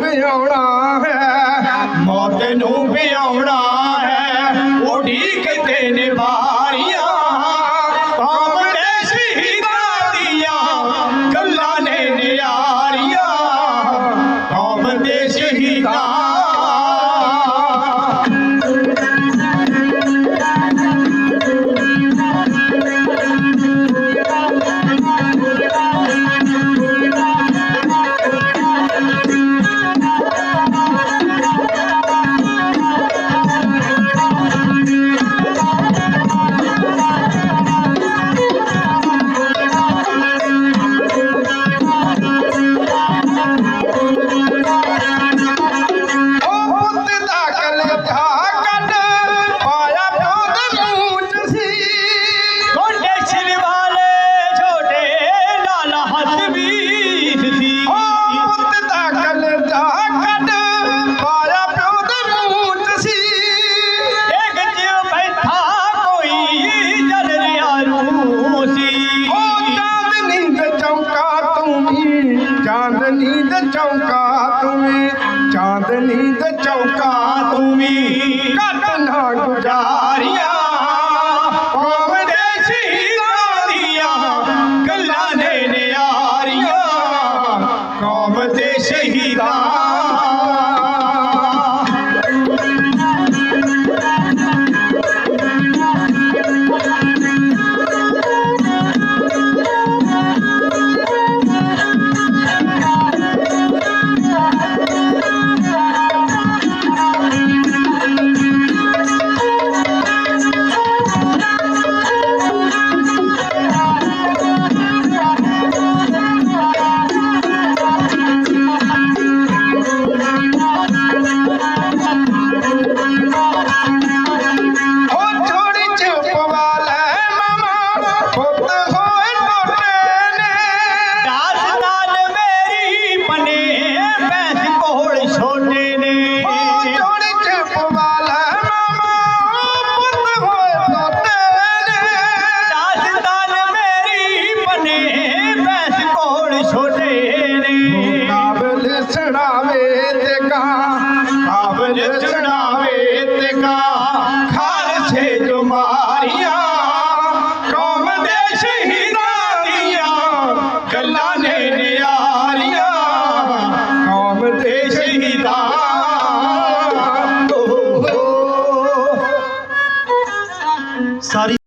ਪਿਆਉਣਾ ਹੈ। ਮੌਤ ਨੂੰ ਪਿਆਉਣਾ ਹੈ। ਉਡੀਕਦੇ ਨੇ ਬਾ ਚੌਕਾ ਤੂੰ ਵੀ ਚਾਂਦਨੀ ਦੇ ਚੌਕਾ ਤੂੰ ਵੀ। ਘਟ ਨਾ ਗੁਜ਼ਾਰੀਆ सारी